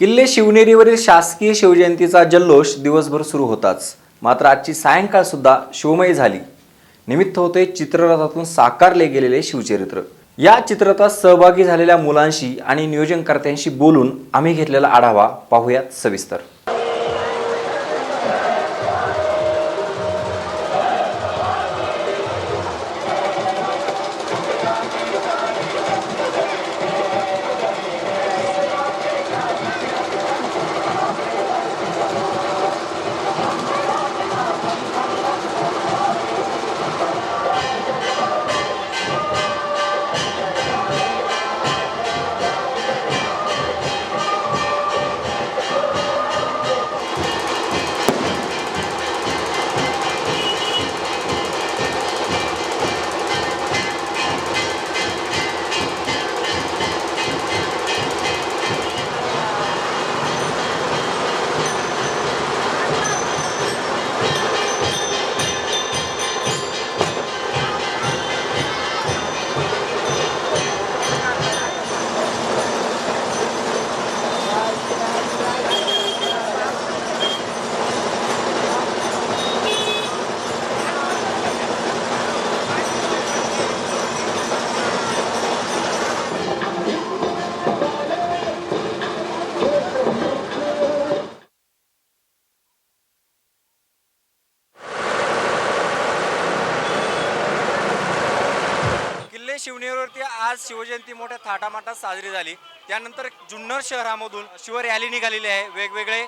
किल्ले शिवनेरीवरील शासकीय शिवजयंतीचा जल्लोष दिवसभर सुरू होताच. मात्र आजची सायंकाळसुद्धा शिवमयी झाली. निमित्त होते चित्ररथातून साकारले गेलेले शिवचरित्र. या चित्ररथात सहभागी झालेल्या मुलांशी आणि नियोजनकर्त्यांशी बोलून आम्ही घेतलेला आढावा पाहूयात सविस्तर. आज शिवजयंती मोठ्या थाटामाटात साजरी झाली. त्यानंतर जुन्नर शहरामधून शिवरॅली निघालेली आहे. वेगवेगळे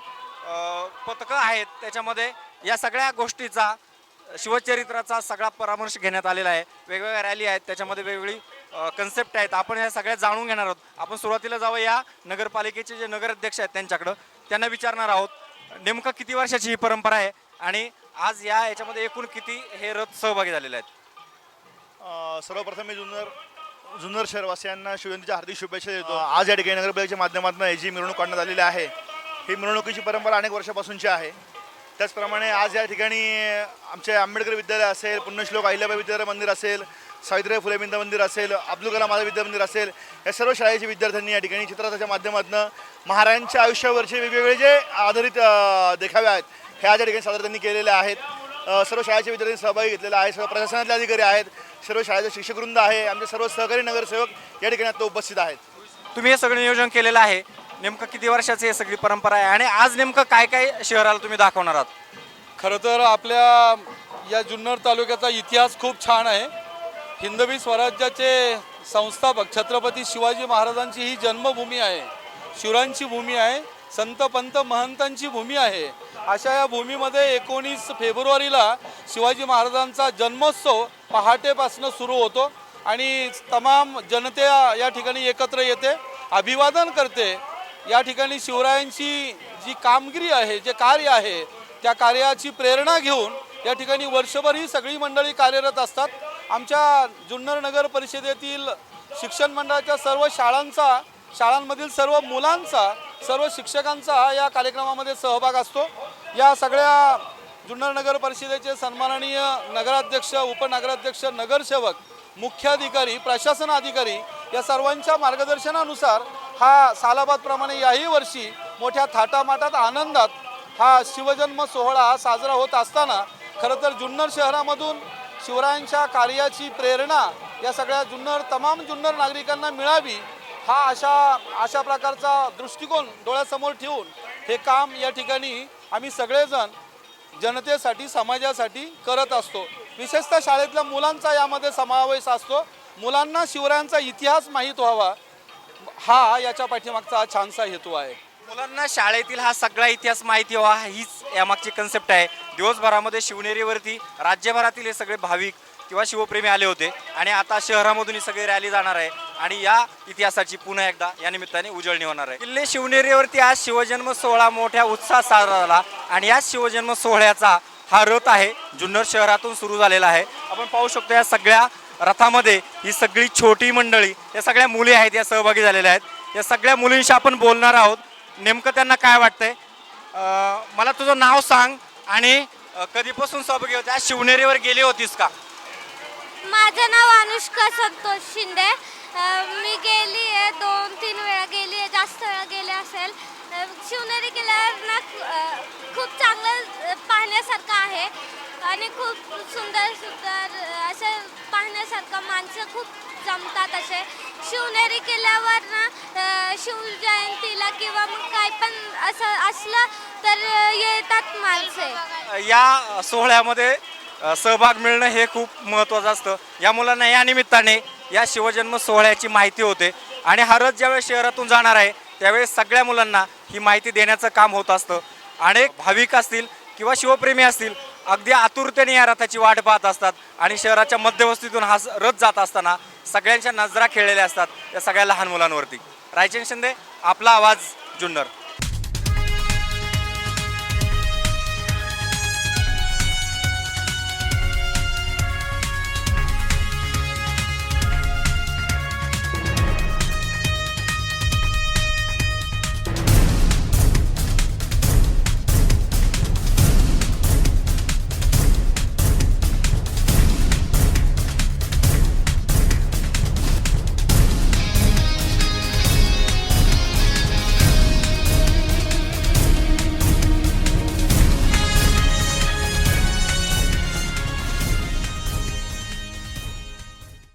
पथकं आहेत त्याच्यामध्ये. या सगळ्या गोष्टीचा शिवचरित्राचा सगळा परामर्श घेण्यात आलेला आहे. वेगवेगळ्या रॅली आहेत. त्याच्यामध्ये वेगवेगळी कन्सेप्ट आहेत. आपण या सगळ्या जाणून घेणार आहोत. आपण सुरुवातीला जावं या नगरपालिकेचे जे नगराध्यक्ष आहेत त्यांच्याकडं. त्यांना विचारणार आहोत नेमकं किती वर्षाची ही परंपरा आहे? आणि आज या याच्यामध्ये एकूण किती हे रथ सहभागी झालेले आहेत? सर्वप्रथम मी जुन्नर जुन्नर शहरवासियांना शिवजयंतीच्या हार्दिक शुभेच्छा देतो. आज या ठिकाणी नगरपालिकेच्या माध्यमातून ही जी मिरवणूक काढण्यात आलेली आहे ही मिरवणुकीची परंपरा अनेक वर्षापासूनची आहे. त्याचप्रमाणे आज या ठिकाणी आमचे आंबेडकर विद्यालय असेल पुण्यश्लोक अहिल्याबाई विद्यालय मंदिर असेल सावित्रीबाई फुले विद्या मंदिर असेल अब्दुल कलाम आझाद विद्या मंदिर असेल या सर्व शाळेच्या विद्यार्थ्यांनी या ठिकाणी चित्ररथाच्या माध्यमातून महाराजांच्या आयुष्यावरचे वेगवेगळे जे आधारित देखावे आहेत हे आज या ठिकाणी सादर त्यांनी केलेले आहेत. सर्व शाळेच्या विद्यार्थ्यांनी सहभागी घेतलेला आहे सर्व प्रशासनातले अधिकारी आहेत. सर्व शाळेचे शिक्षकवृंद आहे. आमचे सर्व सहकारी नगरसेवक या ठिकाणी आता उपस्थित आहेत. तुम्ही हे सगळं नियोजन केलेलं आहे. नेमकं किती वर्षाची हे सगळी परंपरा आहे आणि आज नेमकं काय काय शहराला तुम्ही दाखवणार आहात? खरं तर आपल्या या जुन्नर तालुक्याचा इतिहास खूप छान आहे. हिंदवी स्वराज्याचे संस्थापक छत्रपती शिवाजी महाराजांची ही जन्मभूमी आहे. शिवरांची भूमी आहे. संत पंत महंतांची भूमी आहे. अशा या भूमीमध्ये एकोणीस फेब्रुवारीला शिवाजी महाराजांचा जन्मोत्सव पहाटेपासून सुरू होतो आणि तमाम जनते या ठिकाणी एकत्र येते अभिवादन करते. या ठिकाणी शिवरायांची जी कामगिरी आहे जे कार्य आहे त्या कार्याची प्रेरणा घेऊन या ठिकाणी वर्षभर ही सगळी मंडळी कार्यरत असतात. आमच्या जुन्नर नगर परिषदेतील शिक्षण मंडळाच्या सर्व शाळांचा शाळांमधील सर्व मुलांचा सर्व शिक्षकांचा या कार्यक्रमामध्ये सहभाग असतो. या सगळ्या जुन्नर नगर परिषदेचे सन्माननीय नगराध्यक्ष उपनगराध्यक्ष नगरसेवक मुख्याधिकारी प्रशासन अधिकारी या सर्वांच्या मार्गदर्शनानुसार हा सालाबादप्रमाणे याही वर्षी मोठ्या थाटामाटात आनंदात हा शिवजन्म सोहळा साजरा होत असताना खरं तर जुन्नर शहरामधून शिवरायांच्या कार्याची प्रेरणा या सगळ्या जुन्नर तमाम जुन्नर नागरिकांना मिळावी हा अशा अशा प्रकारचा दृष्टिकोन डोळ्यासमोर ठेवून हे काम या ठिकाणी आम्ही सगळेजण जनतेसाठी समाजासाठी करत असतो. विशेषतः शाळेतल्या मुलांचा यामध्ये समावेश असतो. मुलांना शिवरायांचा इतिहास माहीत व्हावा हा याच्या पाठीमागचा हा छानसा हेतू आहे. मुलांना शाळेतील हा सगळा इतिहास माहिती व्हावा हीच यामागची कन्सेप्ट आहे. दिवसभरामध्ये शिवनेरीवरती राज्यभरातील हे सगळे भाविक किंवा शिवप्रेमी आले होते. आणि आता शहरामधून ही सगळी रॅली जाणार आहे. आणि या इतिहासाची पुन्हा एकदा या निमित्ताने उजळणी होणार आहे. किल्ले शिवनेरीवरती आज शिवजन्म सोहळा मोठ्या उत्साहात साजरा झाला. आणि या शिवजन्म सोहळ्याचा हा रथ आहे. जुन्नर शहरातून सुरू झालेला आहे. आपण पाहू शकतो या सगळ्या रथामध्ये ही सगळी छोटी मंडळी या सगळ्या मुली आहेत या सहभागी झालेल्या आहेत. या सगळ्या मुलींशी आपण बोलणार आहोत. नेमकं त्यांना काय वाटतंय? मला तुझं नाव सांग आणि कधीपासून सहभागी होत्या शिवनेरीवर गेली होतीस का? माझं नाव अनुष्का संतोष शिंदे. मी गेली आहे दोन तीन वेळा गेली आहे जास्त वेळा गेले असेल. शिवनेरी किल्ल्यावर ना खूप चांगलं पाहण्यासारखं आहे. आणि खूप सुंदर सुंदर असं पाहण्यासारखं माणसं खूप जमतात असे. शिवनेरी किल्ल्यावर ना शिवजयंतीला किंवा मग काय पण असं असलं तर येतात माणसे. या सोहळ्यामध्ये सहभाग मिळणं हे खूप महत्त्वाचं असतं. या मुलांना या निमित्ताने या शिवजन्म सोहळ्याची माहिती होते. आणि हा रथ ज्यावेळेस शहरातून जाणार आहे त्यावेळेस सगळ्या मुलांना ही माहिती देण्याचं काम होत असतं. अनेक भाविक असतील किंवा शिवप्रेमी असतील अगदी आतुरतेने या रथाची वाट पाहत असतात आणि शहराच्या मध्यवस्तीतून हा रथ जात असताना सगळ्यांच्या नजरा खेळलेल्या असतात या सगळ्या लहान मुलांवरती. रायचंद शिंदे आपला आवाज जुन्नर.